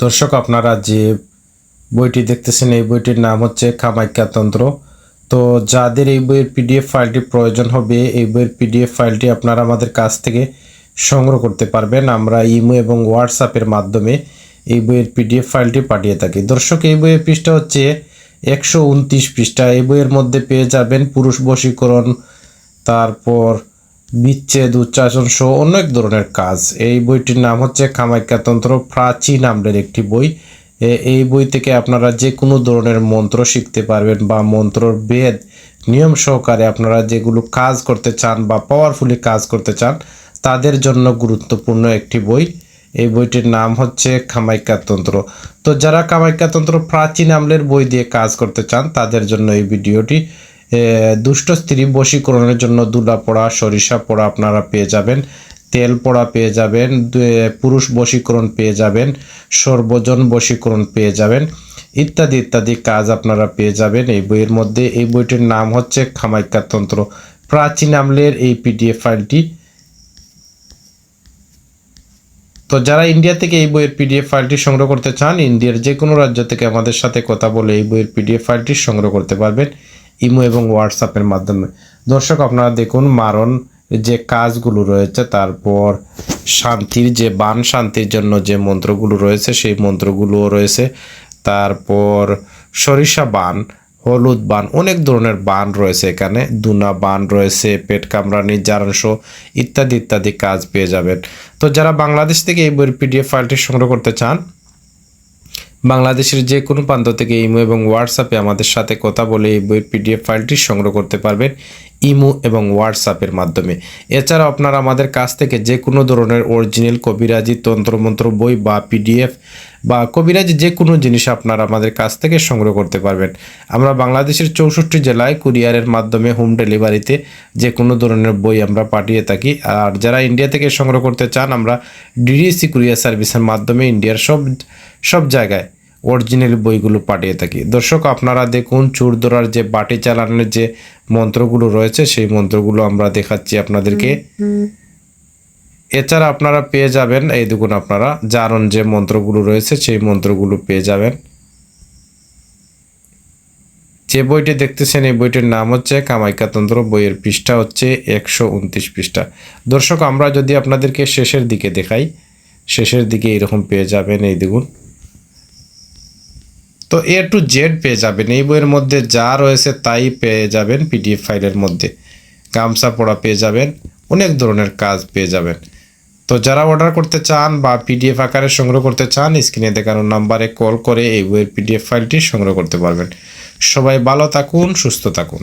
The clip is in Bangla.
দর্শক, আপনারা যে বইটি দেখতেছেন, এই বইটির নাম হচ্ছে কামাখ্যাতন্ত্র। তো যাদের এই বইয়ের পিডিএফ ফাইলটি প্রয়োজন হবে, এই বইয়ের পিডিএফ ফাইলটি আপনারা আমাদের কাছ থেকে সংগ্রহ করতে পারবেন। আমরা ইমো এবং হোয়াটসঅ্যাপের মাধ্যমে এই বইয়ের পিডিএফ ফাইলটি পাঠিয়ে থাকি। দর্শক, এই বইয়ের পৃষ্ঠা হচ্ছে একশো উনত্রিশ পৃষ্ঠা। এই বইয়ের মধ্যে পেয়ে যাবেন পুরুষ বশীকরণ, তারপর বিচ্ছেদ উচ্চারণ সহ অনেক ধরনের কাজ। এই বইটির নাম হচ্ছে কামাখ্যাতন্ত্র। প্রাচীন আমলের একটি বই। এই বই থেকে আপনারা যে কোনো ধরনের মন্ত্র শিখতে পারবেন বা মন্ত্রর বেদ, নিয়ম সহকারে আপনারা যেগুলো কাজ করতে চান বা পাওয়ারফুলি কাজ করতে চান, তাদের জন্য গুরুত্বপূর্ণ একটি বই। এই বইটির নাম হচ্ছে কামাখ্যাতন্ত্র। তো যারা কামাখ্যাতন্ত্র প্রাচীন আমলের বই দিয়ে কাজ করতে চান, তাদের জন্য এই ভিডিওটি দুষ্ট স্ত্রী বশীকরণের জন্য দুলা পোড়া, সরিষা পোড়া আপনারা পেয়ে যাবেন, তেল পোড়া পেয়ে যাবেন পুরুষ বশীকরণ পেয়ে যাবেন, সর্বজন বশীকরণ পেয়ে যাবেন, ইত্যাদি ইত্যাদি কাজ আপনারা পেয়ে যাবেন। এই বইয়ের মধ্যে এই বইটির নাম হচ্ছে খামাইকাতন্ত্র প্রাচীন আমলের এই পিডিএফ ফাইলটি। তো যারা ইন্ডিয়া থেকে এই বইয়ের পিডিএফ ফাইলটি সংগ্রহ করতে চান, ইন্ডিয়ার যে কোনো রাজ্য থেকে আমাদের সাথে কথা বলে এই বইয়ের পিডিএফ ফাইলটি সংগ্রহ করতে পারবেন। ইমো এবং হোয়াটসঅ্যাপের মাধ্যমে। দর্শক, আপনারা দেখুন মারণ, যে কাজগুলো রয়েছে, তারপর শান্তির, যে বান শান্তির জন্য যে মন্ত্রগুলো রয়েছে, সেই মন্ত্রগুলোও রয়েছে। তারপর সরিষা বান, হলুদ বান, অনেক ধরনের বান রয়েছে এখানে। দুনা বান রয়েছে, পেট কামড়ানি জারাংশ ইত্যাদি ইত্যাদি কাজ পেয়ে যাবেন। তো যারা বাংলাদেশ থেকে এই বইয়ের পিডিএফ ফাইলটি সংগ্রহ করতে চান বাংলাদেশের যে কোনো প্রান্ত থেকে ইমো এবং হোয়াটসঅ্যাপে আমাদের সাথে কথা বলে এই বইয়ের পিডিএফ ফাইলটি সংগ্রহ করতে পারবেন ইমো এবং হোয়াটসঅ্যাপের মাধ্যমে। এছাড়া আপনারা আমাদের কাছ থেকে যে কোনো ধরনের অরিজিনাল কবিরাজি, তন্ত্রমন্ত্র, বই বা পিডিএফ বা কবিরাজি যে কোনো জিনিস আপনারা আমাদের কাছ থেকে সংগ্রহ করতে পারবেন। আমরা বাংলাদেশের চৌষট্টি জেলায় কুরিয়ারের মাধ্যমে হোম ডেলিভারিতে যে কোনো ধরনের বই আমরা পাঠিয়ে থাকি। আর যারা ইন্ডিয়া থেকে সংগ্রহ করতে চান, আমরা ডিডিসি কুরিয়ার সার্ভিসের মাধ্যমে ইন্ডিয়ার সব সব জায়গায় অরিজিনাল বইগুলো পাঠিয়ে থাকি। দর্শক, আপনারা দেখুন চুর ধরার যে বাটি চালানোর যে মন্ত্রগুলো রয়েছে, সেই মন্ত্রগুলো আমরা দেখাচ্ছি আপনাদেরকে। এছাড়া আপনারা পেয়ে যাবেন, এই দেখুন আপনারা, জারণ যে মন্ত্রগুলো রয়েছে, সেই মন্ত্রগুলো পেয়ে যাবেন। যে বইটি দেখতেছেন, এই বইটির নাম হচ্ছে কামাইকাতন্ত্র, বইয়ের পৃষ্ঠা হচ্ছে একশো উনত্রিশ পৃষ্ঠা। দর্শক, আমরা যদি আপনাদেরকে শেষের দিকে দেখাই, শেষের দিকে এরকম পেয়ে যাবেন, এই দেখুন। তো এ টু জেড পেয়ে যাবেন। এই বইয়ের মধ্যে যা রয়েছে তাই পেয়ে যাবেন পিডিএফ ফাইলের মধ্যে। গামছা পড়া পেয়ে যাবেন, অনেক ধরনের কাজ পেয়ে যাবেন। তো যারা অর্ডার করতে চান বা পিডিএফ আকারে সংগ্রহ করতে চান, স্ক্রিনে দেখানো নাম্বারে কল করে এই বইয়ের পিডিএফ ফাইলটি সংগ্রহ করতে পারবেন। সবাই ভালো থাকুন, সুস্থ থাকুন।